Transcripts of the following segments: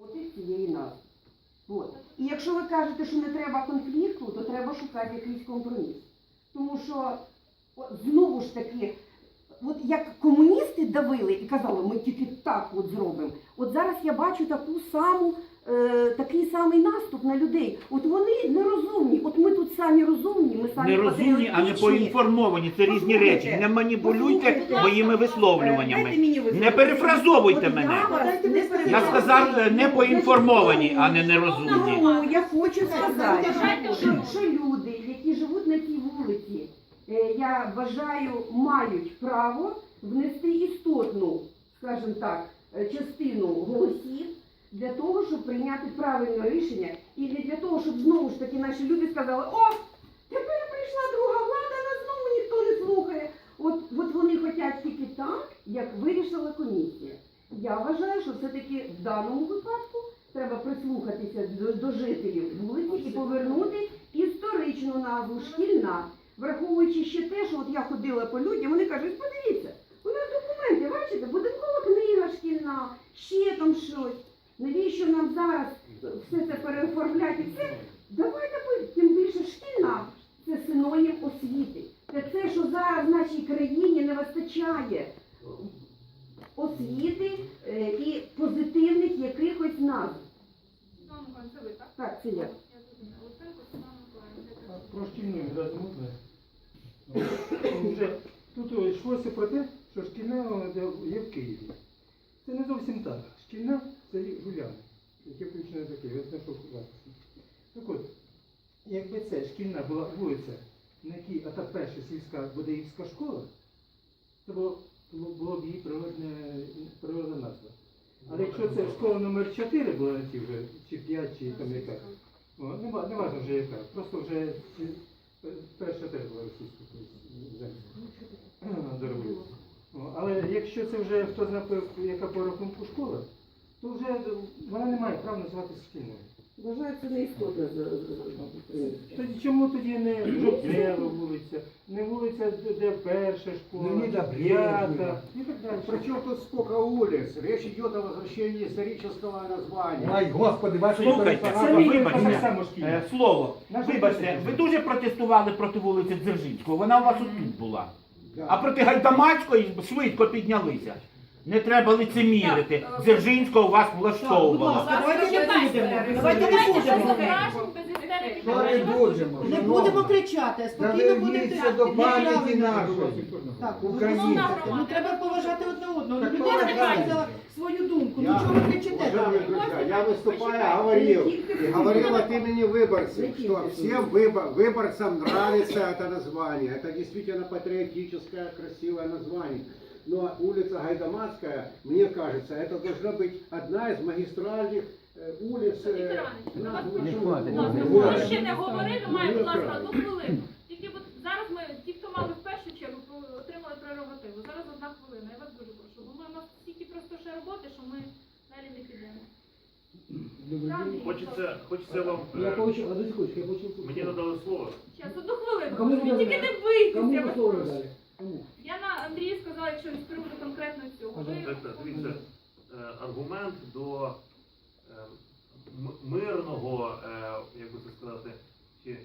проти цієї назви. От. І якщо ви кажете, що не треба конфлікту, то треба шукати якийсь компроміс. Тому що от, знову ж таки, от як комуністи давили і казали, ми тільки так от зробимо. От зараз я бачу таку саму, е, такий самий наступ на людей. От вони нерозумні. От ми тут самі розумні, ми самі Не розумні, а не патріотичні. поінформовані. Це різні Послухайте, речі. Не маніпулюйте послухайте. моїми Дайте висловлюваннями. Не перефразовуйте От мене. Я, вас не Я сказав е, не поінформовані, а не нерозумні. Ну, я хочу сказати, що, що люди, які живуть на цій вулиці, е, я вважаю, мають право внести істотну, скажімо так, е, частину голосів для того, щоб прийняти правильне рішення, і не для того, щоб знову ж таки наші люди сказали, о, тепер прийшла друга влада, нас знову ніхто не слухає. От, от вони хочуть тільки так, як вирішила комісія. Я вважаю, що все-таки в даному випадку треба прислухатися до, до жителів вулиці і повернути історичну назву шкільна, враховуючи ще те, що от я ходила по людям, вони кажуть, подивіться, у нас документи, бачите, будинкова книга шкільна, ще там щось. Навіщо нам зараз все це переоформляти? Все давайте тим більше шкільна це синонім освіти. Це те, що зараз в нашій країні не вистачає освіти е, і позитивних якихось назв. Так? Так, це я. Про шкільну відразу тут йшлося про те, що шкільна є в Києві. Це не зовсім так. Шкільна це гуляни, яке включено Києва, я знайшов запис. Так от, якби це шкільна була вулиця, на якій а та перша сільська Бодеївська школа, це було, було, б її природне, природна назва. Але якщо це школа номер 4 була на тій вже, чи 5, чи там яка, о, нема, не важно вже яка, просто вже перша теж була російська земля. О, Але якщо це вже хто знає, яка по рахунку школа, то вже вона не має права називатися шкільною. Вважаю, це не істотно. Тоді чому тоді не жовтнева вулиця, не вулиця, де- перша школа, Леонида п'ята і так далі. Причем тут сколько улиц? Речь идет о возвращении исторического названия. Ай, господи, ваша Слухайте, Це не так вибачте, само шкільна. е, слово. Наша Вибачте, позиція. ви дуже протестували проти вулиці Дзержинського. Вона у вас отут була. Да. А проти Гайдамацької швидко піднялися. Не треба лицемірити. Так, е, Дзержинського вас влаштовувало. Давайте не будемо. Давайте не Давайте без будемо. ображень, без істерики. Що не будемо? Не будемо кричати, спокійно будемо Заверніться до пам'яті нашої. Так, Українців. Ну треба поважати одне одного. Так Людина поважайте. сказала свою думку. Ну Я, чого ви кричите? уважаемые друзья, я выступая говорил, и говорил от имени выборцев, что всем выбор- выборцам нравится это название. Это действительно патриотическое, красивое название. Но улица Гайдамацкая, мне кажется, это должна быть одна из магистральных э, улиц. э, Віктор Іванович, на до вас вулиці прошу. хватить. Будь ласка, Города. хто ще не говорив, Ну, має, будь ласка, правильно. одну хвилину. Тільки от зараз ми, ті, хто мали в першу чергу, по- отримали прерогативу. Зараз одна хвилина. Я вас дуже прошу. Бо ми у нас стільки просто ще роботи, що ми далі не підемо. Правда? Хочеться, хочеться вам. Я е, получил, одну секундочку, я получил. Мені надали слово. Зараз, одну хвилину. Кому Тільки ви не дали? бийтеся, Кому я вы вас слово прошу. дали? Кому? Якщо з приводу конкретно цього. Ви... Так, так, дивіться, е, аргумент до е, мирного, е, як би це сказати, чи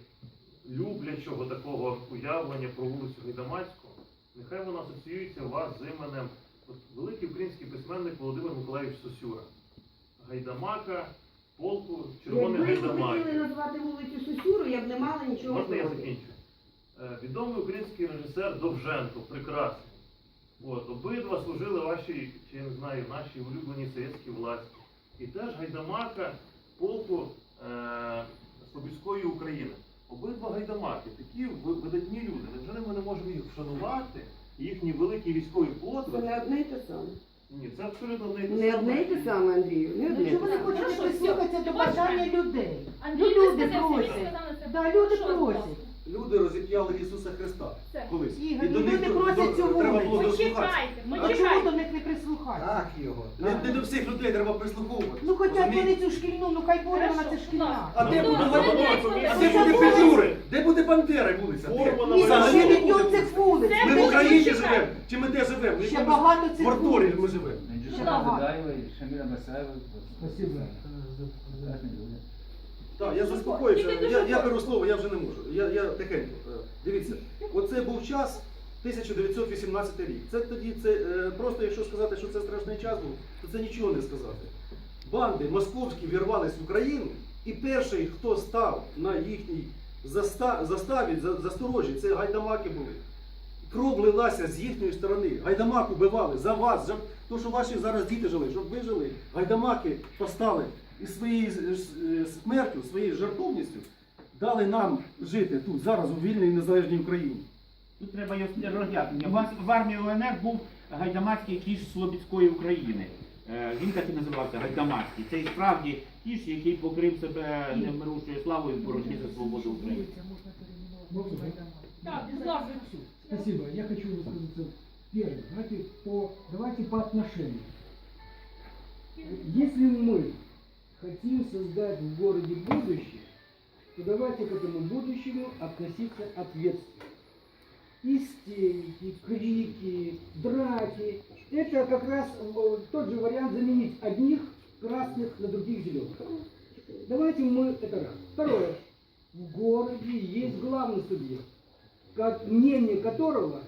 люблячого такого уявлення про вулицю Гайдамацьку, нехай воно асоціюється у вас з іменем от, великий український письменник Володимир Миколаївич Сосюра. Гайдамака, полку, червоний Якби ви гайдамак. хотіли назвати вулицю Сосюру, я б не мала нічого Можна я закінчу? Відомий український режисер Довженко, прекрасний. От, обидва служили вашій, чи я не знаю, нашій улюбленій совєтській власті. І теж гайдамака полку е, Слобідської України. Обидва гайдамаки, такі видатні люди. Невже ми не можемо їх вшанувати? Їхній великий військовий Це не одне і те саме. Ні, це абсолютно не те Не саме. одне і те саме, Андрію. Не одне Ну те ви не саме. хочете прислухатися до бажання людей? Андрій, Ну, ви люди сказали, просять. ви сказали це. Да, люди Що, просять. Люди розіп'яли Ісуса Христа Все. колись. Ігор, І до люди них до- просять до- цю треба вулицю. було дослухатися. Почекайте, А чому до них не прислухатися? Так його. Не, не до всіх людей треба прислуховувати. Ну хоча б Розумієте? вони цю шкільну, ну хай буде вона це шкільна. А де Ну, буде ну, ну, А ну, де ну, буде ну, Петлюри? Де буде Бандера вулиця? Де? Форма Ні, Взагалі ще не мільйон буде цих вулиць. Це Ми в Україні живемо. Чи ми де живемо? Ще багато цих Мордорі вулиць. ми живемо. Задаева и Шамиля Масаева. Спасибо. Так, я заспокоюся, я, я беру слово, я вже не можу. Я, я тихенько. Е, Дивіться, оце був час 1918 рік. Це тоді це е, просто, якщо сказати, що це страшний час був, то це нічого не сказати. Банди московські вірвались в Україну, і перший, хто став на їхній заста- заставі, за- засторожі, це гайдамаки були. Кров лилася з їхньої сторони. Гайдамак убивали за вас, за те, що ваші зараз діти жили, щоб ви жили. Гайдамаки постали і своєю з- смертю, своєю жертовністю дали нам жити тут, зараз у вільній незалежній Україні. Тут треба його роз'яснення. Вас в армії УНР був гайдамацький кіш Слобідської України. Е, Він так і називався Гайдамацький. Це і справді кіш, який покрив себе немиручою славою в боротьбі за свободу України. Так. Спасибо. Я хочу высказаться первое. Давайте по, давайте по отношению. Если мы хотим создать в городе будущее, то давайте к этому будущему относиться ответственно. Истерики, крики, драки. Это как раз э, тот же вариант заменить одних красных на других зеленых. Давайте мы это раз. Второе. В городе есть главный субъект как мнение которого,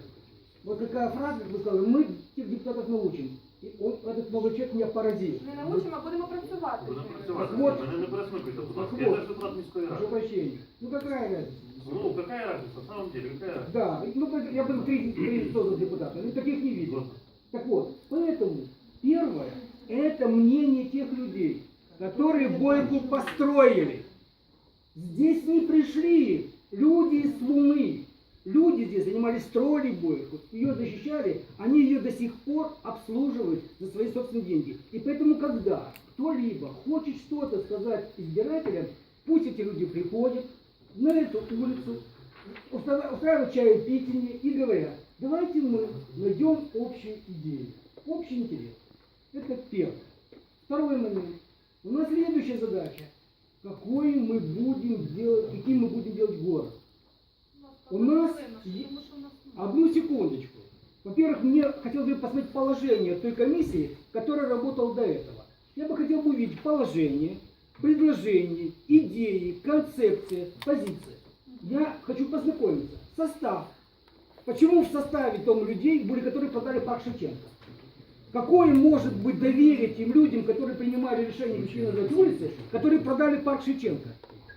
вот какая фраза, как вы сказали, мы тех депутатов научим. И он, этот молодой человек меня поразил. Не научимо, а будемо працювати. Будемо працювати. Вот. Мене не пересмикуйте, будь ласка. Так Я вот. теж депутат міської Прошу ради. прощения. Ну какая разница? Ну, какая разница, на самом деле, какая разница? Да, ну я был три, три депутата, ну таких не видел. Так вот, поэтому первое, это мнение тех людей, которые Бойку построили. Здесь не пришли люди из Луны. Люди здесь занимались, строили Бойку, ее защищали, они ее до сих пор обслуживают за свои собственные деньги. И поэтому, когда кто-либо хочет что-то сказать избирателям, пусть эти люди приходят на эту улицу, устра- устраивают чаепитие и говорят, давайте мы найдем общую идею, общий интерес. Это первое. Второй момент. У нас следующая задача. Какой мы будем делать, каким мы будем делать город? У нас. Одну секундочку. Во-первых, мне хотелось бы посмотреть положение той комиссии, которая работала до этого. Я бы хотел бы увидеть положение, предложения, идеи, концепция, позиция. Я хочу познакомиться. Состав. Почему в составе том людей были, которые продали парк Шевченко? Какое может быть доверие тем людям, которые принимали решение назвать улицы, которые продали парк Шевченко?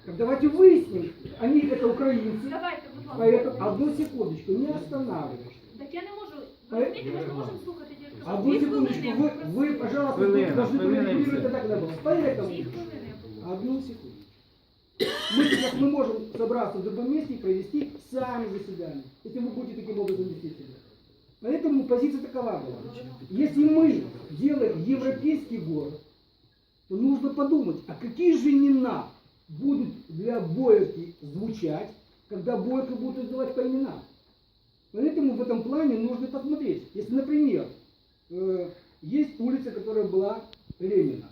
Так давайте выясним, они это украинцы, Давайте, будь ласка. Поэтому одну секундочку, не останавливайтесь. Так я не можу. А- Ви розумієте, ми ж не можемо слухати тільки. Одну Дві секундочку, хвилини, вы, я попросила. вы, пожалуйста, Хвилина, должны хвилина и прорегулировать всё. это так, как надо. Поэтому, Дві хвилини я попросила. одну секундочку. Мы сейчас мы можем собраться в другом месте и провести сами заседание, если вы будете таким образом вести себя. Поэтому позиция такова была. Если мы делаем европейский город, то нужно подумать, а какие же имена Будут для Бойки звучать, когда Бойко будут издавать по именам. Поэтому в этом плане нужно посмотреть. Если, например, э, есть улица, которая была Ленина.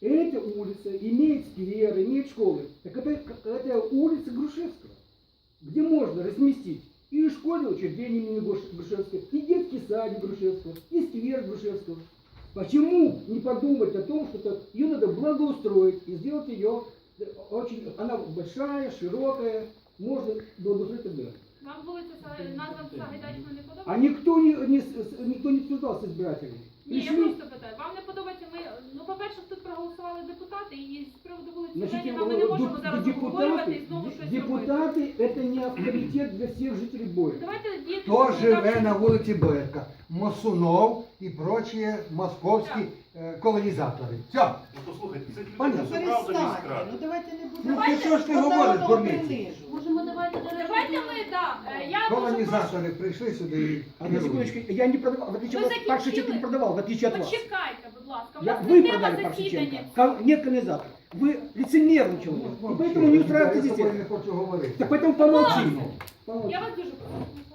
Эта улица имеет сквер, имеет школы. Так это, это улица Грушевского, где можно разместить и школьное учреждение имени Груш- Грушевского, и детский садик Грушевского, и сквер Грушевского. Почему не подумать о том, что это- ее надо благоустроить и сделать ее э, очень, она большая, широкая, можно благоустроить и так далее. Вам вулиця Са- назва Сагайдачна не подобається? А никто не, не с- с- никто не обсуждал с избирателями. Ні, я Пришли, просто питаю. Вам не подобається ми. Ну, по-перше, тут проголосували депутати, і з приводу вулиці Значит, Леніна ми не э, можемо деп- зараз обговорювати і депутаты, знову де- щось робити. депутаты это не авторитет для всех жителей Боя. Давайте діти. Хто живе на вулиці Берка? Мосунов і прочі московські е, колонізатори. Все. Ну, послухайте, цих людей Понятно. це правда Перестаньте, міськрада. ну давайте не Ну будемо. ти що ж ти Одне говориш, одного дурниці? принижувати. Можемо давайте Давайте ми, так. Я дуже прошу. Колонізатори прийшли сюди і Одну керують. секундочку, я не продавал, в отличие Вы от вас, Парк Шевченко закінчили? не продавал, в отличие от вас. Почекайте, будь ласка. У Я, нас вы не тема продали Парк засідання. Шевченко. Кол- Нет колонизатора. Вы лицемерный человек. И поэтому не устраивайте Я з здесь тобою не это. хочу говорити. Так поэтому помолчи. Я Помолчи. вас дуже прошу.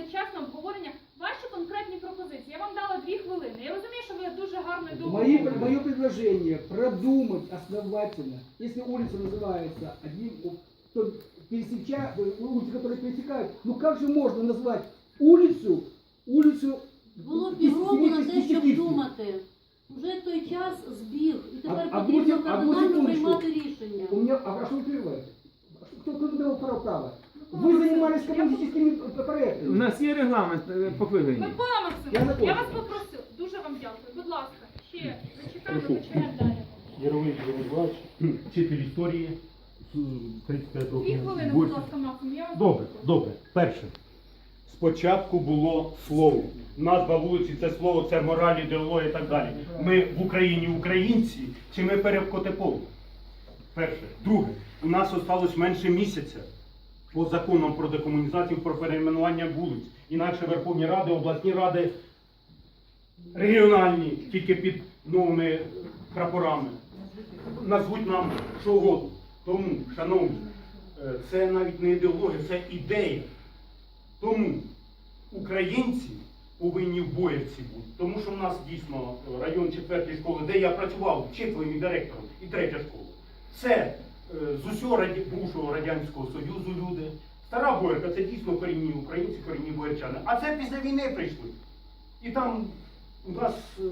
прийшли, виділили час на обговорення ваші конкретні пропозиції. Я вам дала дві хвилини. Я розумію, що ви дуже гарно і довго. Мои, говорите. мое предложение продумать основательно, если улица называется одним, то пересеча, э, улицы, которые пересекают. Ну как же можно назвать улицу, улицу Було Ті- півроку на те, сімейських щоб специфік. думати. Вже той час збіг, і тепер А- а потрібно друзі- а кардинально друзі, приймати що? рішення. У меня, а что вы прерываете? Кто, кто дал право права? Вы занимались коммунистическими проектами. У нас є регламент е, по хвилині. Микола Я Максимович, закончу. я вас попросила. Дуже вам дякую. Будь ласка, ще зачекаємо, почнемо далі. Яровий Григорович, вчитель історії з 35 Дві років. хвилини, Будь- будь ласка. Я вас Добре, попрошу. добре. Перше. Спочатку було слово. Назва вулиці це слово, це мораль, ідеологія і так далі. Ми в Україні українці чи ми перевкотепові? Перше. Друге, у нас осталось менше місяця по законам про декомунізацію, про перейменування вулиць. Інакше Верховні Ради, обласні ради, регіональні, тільки під новими прапорами. Назвуть нам що угодно. Тому, шановні, е, це навіть не ідеологія, це ідея. Тому українці повинні в боївці бути. Тому що в нас дійсно район 4 школи, де я працював вчителем і директором, і третя школа. Це з усього бувшого Радянського Союзу люди. Стара Боярка це дійсно корінні українці, корінні боярчани. А це після війни прийшли. І там у нас е,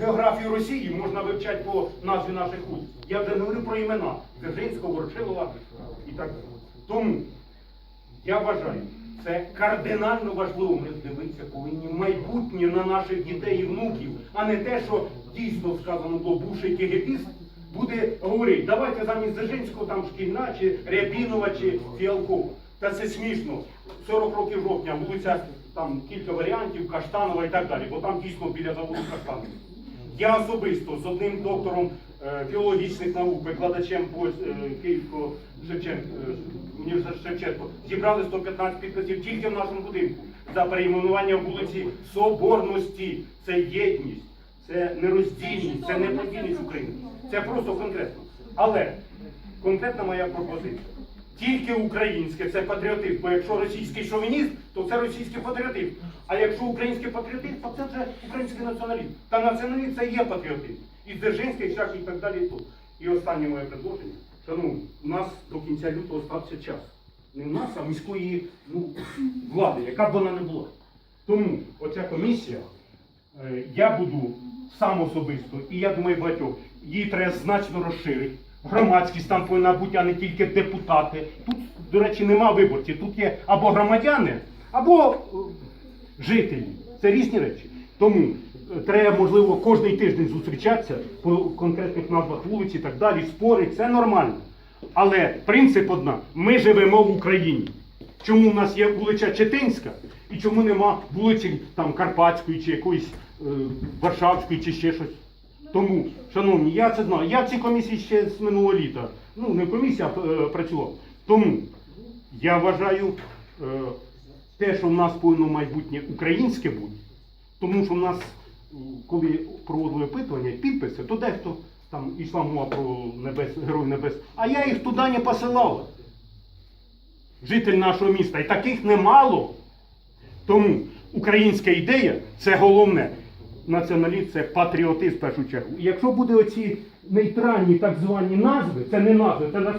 географію Росії можна вивчати по назві наших вулиць. Я вже не говорю про імена Дзержинського, Ворчилова і так далі. Тому я вважаю, це кардинально важливо. Ми дивитися повинні майбутнє на наших дітей і внуків, а не те, що дійсно сказано було бувший кегебіст буде говорити, давайте замість Дзержинського там шкільна, чи Рябінова, чи Фіалкова. Та це смішно. 40 років жовтня, вулиця, там кілька варіантів, Каштанова і так далі, бо там дійсно біля заводу Каштанова. Я особисто з одним доктором е, філологічних наук, викладачем е, Київського е, університету Шевченко, зібрали 115 підписів тільки в нашому будинку за перейменування вулиці Соборності. Це єдність, це нероздільність, це неподільність України. Це просто конкретно. Але конкретна моя пропозиція. Тільки українське це патріотизм, бо якщо російський шовінізм, то це російський патріотизм. А якщо український патріотизм, то це вже український націоналізм. Та націоналізм це є патріотизм. І Дзержинський шлях, і так далі. І, тут. і останнє моє предложення. Шановні, у нас до кінця лютого стався час. Не в нас, а міської ну, влади, яка б вона не була. Тому оця комісія, е, я буду сам особисто, і я думаю, багатьох, її треба значно розширити. Громадськість там повинна бути, а не тільки депутати. Тут, до речі, нема виборців. Тут є або громадяни, або е, жителі. Це різні речі. Тому е, треба, можливо, кожний тиждень зустрічатися по конкретних назвах вулиць і так далі, спори, це нормально. Але принцип одна: ми живемо в Україні. Чому в нас є вулиця Четинська і чому нема вулиці там Карпатської чи якоїсь Варшавської чи ще щось? Тому, шановні, я це знаю. Я в цій комісії ще з минулого літа. Ну, не в комісії, а е, працював. Тому я вважаю е, те, що в нас повинно майбутнє українське бути, тому що в нас, коли проводили опитування, підписи, то дехто там йшла мова про небес, герой небес, а я їх туди не посилав. Житель нашого міста. І таких немало. Тому українська ідея це головне. Націоналізм це патріотизм в першу чергу. І якщо буде оці нейтральні так звані назви, це не назви, це нас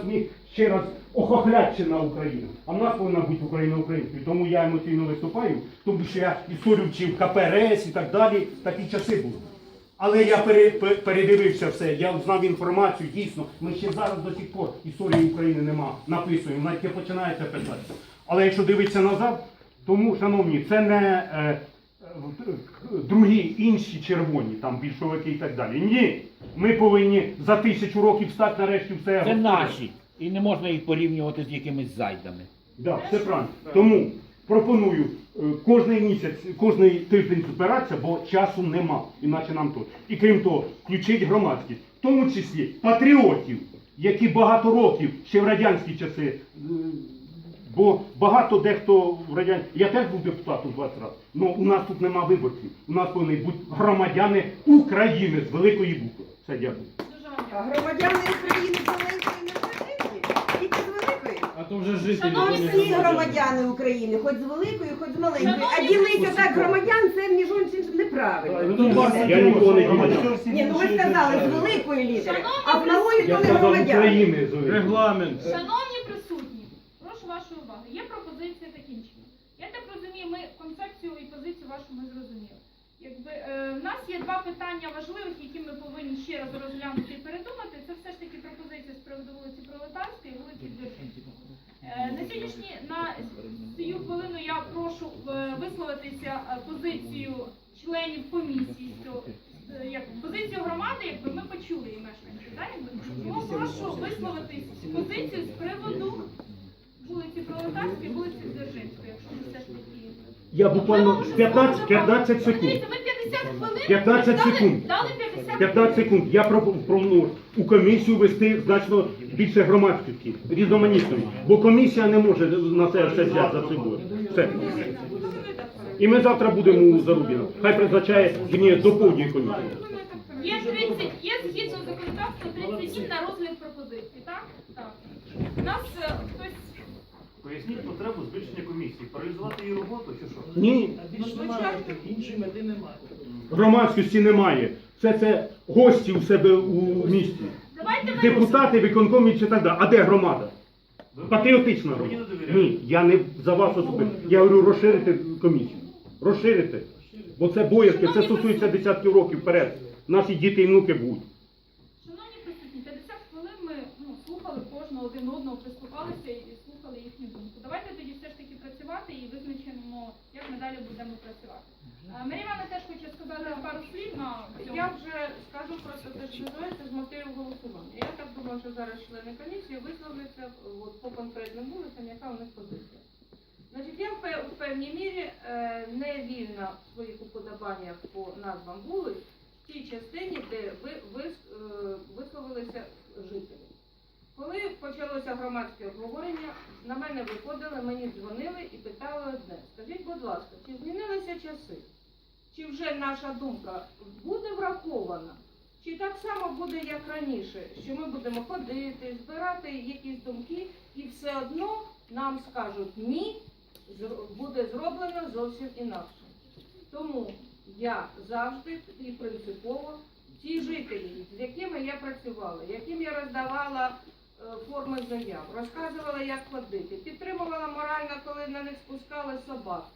ще раз охохлядчина України. А в нас повинна бути Україна українською. Тому я емоційно виступаю, тому що я історію вчив КПРС і так далі. Такі часи були. Але я пере- передивився все, я знав інформацію, дійсно. Ми ще зараз до сих пор історії України нема, написуємо, навіть починається писати. Але якщо дивитися назад, тому, шановні, це не е, другі інші червоні, там більшовики і так далі. Ні. Ми повинні за тисячу років стати нарешті все. Це наші. І не можна їх порівнювати з якимись зайдами. Да, все правильно. Тому пропоную е, кожний місяць, кожний тиждень збиратися, бо часу нема, іначе нам тут. І крім того, включить громадськість, в тому числі патріотів, які багато років ще в радянські часи. Бо багато дехто в радян... Я теж був депутатом 20 разів, але у нас тут нема виборців. У нас повинні бути громадяни України з великої букви. Все дякую. Дуже А громадяни України з маленької не маленькі, тільки з великої. А то вже жителі. Шановні Всі громадяни України, хоч з великої, хоч з маленької. А ділити так громадян, це між іншим неправильно. Я нікого не громадян. Ні, ну ви сказали з великої літери, а з малої то не великої. Регламент. Шановні концепцію і позицію вашу ми зрозуміли. Якби е, в нас є два питання важливих, які ми повинні ще раз розглянути і передумати. Це все ж таки пропозиція з приводу вулиці Пролетарської і вулиці Дзержинської. Е, на сьогоднішній на цю хвилину я прошу е, висловитися е, позицію членів комісії. Що, е, як позицію громади, якби ми почули і мешканці. Да, якби. Тому прошу висловитись позицію з приводу вулиці Пролетарської, вулиці Дзержинської, якщо ми все ж таки. Я буквально 15, 15 секунд. Дивіться, ви 50 хвилин 15 секунд. дали 50 15 секунд. Я пропоную у комісію вести значно більше громадськості, різноманітної. Бо комісія не може на це все взяти за собою. Все. І ми завтра будемо у Зарубіно. Хай призначає мені доповнює комісію. Є 30, є згідно законодавства 30 днів на розгляд пропозицій, так? Так. У нас е, хтось Поясніть потребу збільшення комісії, паралізувати її роботу чи що? Ні, Більш немає іншої мети немає. громадськості немає. Все це гості у себе у місті. давайте ми Депутати, виконкомі чи так далі. А де громада? Ви Патріотична мені не громада. довіряєте? Ні, я не за вас особисто. Я говорю розширити комісію. Розширити. Бо це боязки, це стосується десятків років вперед. Наші діти і внуки будуть. Шановні присутні, 50 хвилин ми ну, слухали кожного один одного, прислухалися і слухали їхню думку. Давайте тоді все ж таки працювати і визначимо, як ми далі будемо працювати. Марія теж хоче сказати пару слів на цьому. Я вже скажу просто те, що називається з мотивів голосування. Я так думаю, що зараз члени комісії висловляться от, по конкретним вулицям, яка у них позиція. Значить, я в певній мірі е, не вільна в своїх уподобаннях по назвам вулиць в тій частині, де ви, ви е, висловилися жителі. Коли почалося громадське обговорення, на мене виходили, мені дзвонили і питали одне. Скажіть, будь ласка, чи змінилися часи? Чи вже наша думка буде врахована? Чи так само буде, як раніше, що ми будемо ходити, збирати якісь думки, і все одно нам скажуть ні, буде зроблено зовсім інакше. Тому я завжди і принципово ті жителі, з якими я працювала, яким я роздавала форми заяв, розказувала, як ходити, підтримувала морально, коли на них спускали собак.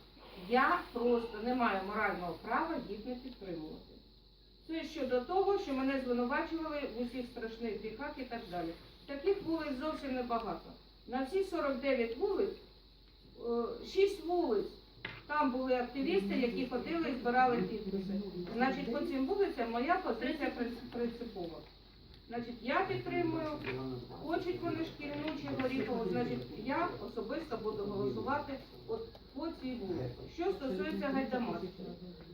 Я просто не маю морального права їх не підтримувати. Це щодо того, що мене звинувачували в усіх страшних гріхах і так далі. Таких вулиць зовсім небагато. На всі 49 вулиць, 6 вулиць, там були активісти, які ходили і збирали підписи. Значить, по цим вулицям моя позиція принципова. Значить, я підтримую, хочуть вони шкільну чи горіхову, значить, я особисто буду голосувати от по цій вулиці. Що стосується Гайдамацького,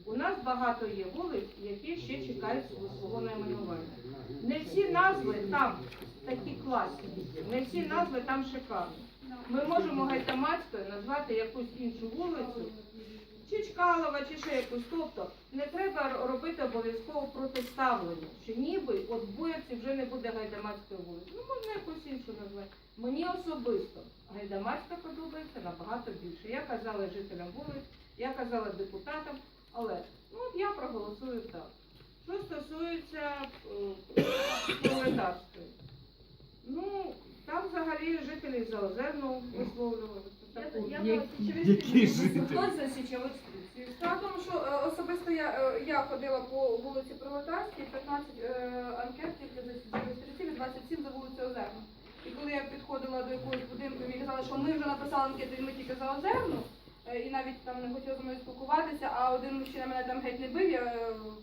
у нас багато є вулиць, які ще чекають свого найменування. Не всі назви там такі класні, не всі назви там шикарні. Ми можемо Гайдамацькою назвати якусь іншу вулицю, чи Чкалова, чи ще якусь. Тобто не треба робити обов'язково протиставлення, що ніби от в вже не буде Гайдамацької вулиці. Ну можна якусь іншу назвати. Мені особисто Гайдамацька подобається набагато більше. Я казала жителям вулиць, я казала депутатам, але ну от я проголосую так. Що стосується е, пролетарської, ну там взагалі жителі Заозерного висловлювали. таку Я, я, Які жителі? Хтось за січових стрільців. Справа в тому, що е, особисто я, е, я ходила по вулиці Пролетарській, 15 е, анкет тільки за сільських стрільців і 27 за вулицю Озерну. І коли я підходила до якогось будинку, і мені казали, що ми вже написали анкету, і ми тільки за Озерну, е, і навіть там не хотіли зі мною спілкуватися, а один мужчина мене там геть не бив, я е,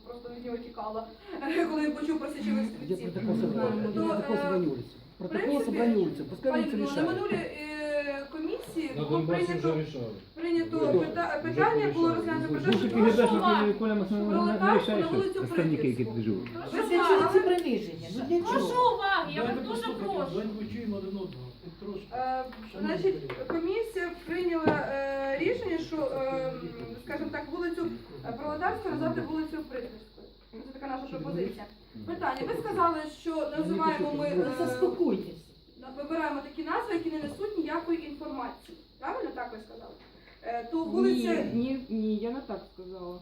просто від нього тікала, коли він почув про січових Где стрільців. протокол собрания? То, Протокол э, собрания улицы. Протокол принципе, собрания улицы. Пускай Пані улица Людмила, на решает. минулій е, комісії було прийнято, прийнято пита- питання, було розглянуто про те, що прошу уваги, Пролетарську на вулицю ці приниження. Ну для Прошу уваги, я вас дуже прошу. чуємо один одного. Трошки. Е, Значить, комісія прийняла е, рішення, що, е, скажімо так, вулицю е, Пролетарську назвати вулицею Прикрівською. Це така наша пропозиція. Питання. Ви сказали, що називаємо ми е, заспокойтесь. Вибираємо такі назви, які не несуть ніякої інформації. Правильно так ви сказали? Е, То вулиця Ні, ні, я не так сказала.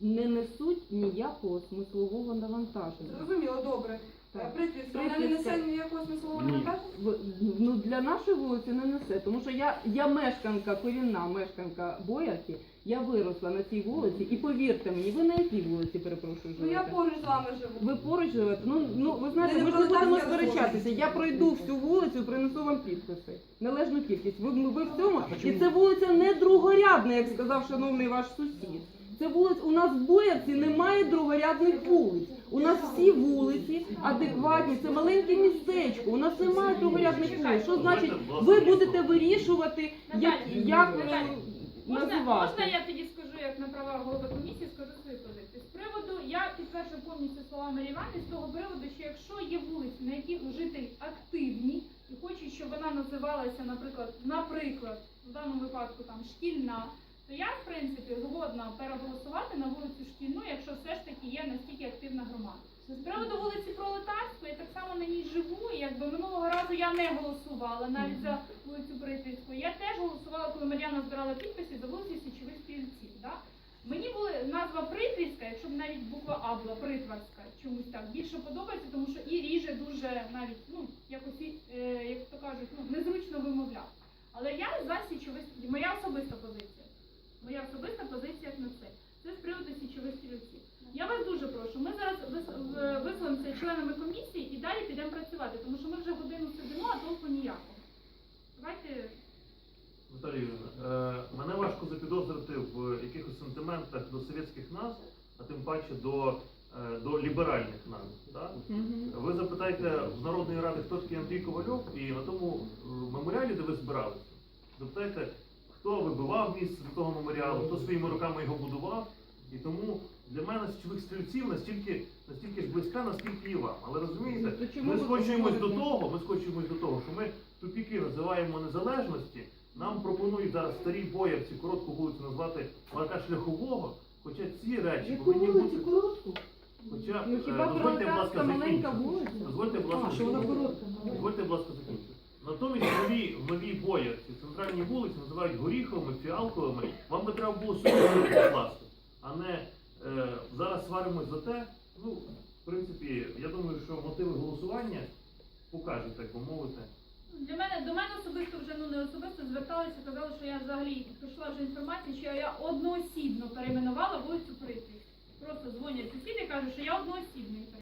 Не несуть ніякого смислового навантаження. зрозуміло, добре. Так. Прикрівська, вона не несе ніякого смислового Ні. навантаження? Ну для нашої вулиці не несе, тому що я, я мешканка, корінна мешканка Боярки, Я виросла на цій вулиці, і повірте мені, ви на якій вулиці перепрошую Ну я живете? поруч з вами живу. Ви поруч живете? Ну, ну ви знаєте, ми ж не будемо пролетарська сперечатися. Я пройду всю вулицю, принесу вам підписи. Належну кількість. Ви, ви в цьому. І це вулиця не другорядна, як сказав шановний ваш сусід. Це вулиця, у нас в Боярці немає другорядних вулиць. У нас всі вулиці адекватні, це маленьке містечко. У нас немає другорядних вулиць. Що значить, ви будете вирішувати, як, як е, Можна, можна я тоді скажу, як на правах голови комісії, скажу свою позицію. З приводу, я підтверджую повністю слова Марії з того приводу, що якщо є вулиці, на яких жителі активні і хочуть, щоб вона називалася, наприклад, наприклад, в даному випадку там шкільна, то я, в принципі, згодна переголосувати на вулицю шкільну, якщо все ж таки є настільки активна громада. З приводу вулиці Пролетарської, я так само на ній живу, і якби минулого разу я не голосувала навіть за вулицю Притвільську. Я теж голосувала, коли Мар'яна збирала підписи за вулицю Січових стрільців. Да? Мені була назва Притвільська, якщо б навіть буква А була Притварська, чомусь так більше подобається, тому що і ріже дуже навіть, ну, якось, е, як то кажуть, ну, незручно вимовляти. Але я за січових. Моя особиста позиція. Моя особиста позиція на це. Це з приводу січових стрільців. Я вас дуже прошу. Ми зараз вис- висловимося членами комісії і далі підемо працювати, тому що ми вже годину сидимо, а толку ніякого. Давайте Наталія Юрійовна, е, мене важко запідозрити в якихось сентиментах до совєтських назв, а тим паче до, е, до ліберальних назв. Так? Ви запитайте в Народної ради, хто такий Андрій Ковальов, і на тому е, меморіалі, де ви збиралися, запитайте, хто вибивав місце до того меморіалу, хто своїми руками його будував. І тому для мене січових стрільців настільки, настільки ж близька, наскільки і вам. Але розумієте, ми скочуємось до того, ми скочуємось до того, що ми тупіки називаємо незалежності. Нам пропонують зараз старі боярці коротку вулицю назвати Марка Шляхового, хоча ці речі Яку повинні вулицю бути. коротку? Хоча, Ну е, дозвольте, будь ласка, Пролетарська маленька закінчити. Дозвольте, будь ласка, А, що вона закінчити. коротка? Дозвольте, будь ласка, закінчити. Натомість в новій боярці центральні вулиці називають горіховими, фіалковими. Вам би треба було сюди покласти, а не зараз сваримось за те. Ну, в принципі, я думаю, що мотиви голосування покажуть, так би мовити. Для мене до мене особисто вже ну не особисто зверталися, казали, що я взагалі прийшла вже інформація, що я одноосібно перейменувала вулицю Притві. Просто дзвонять сусіди кажуть, що я одноосібно її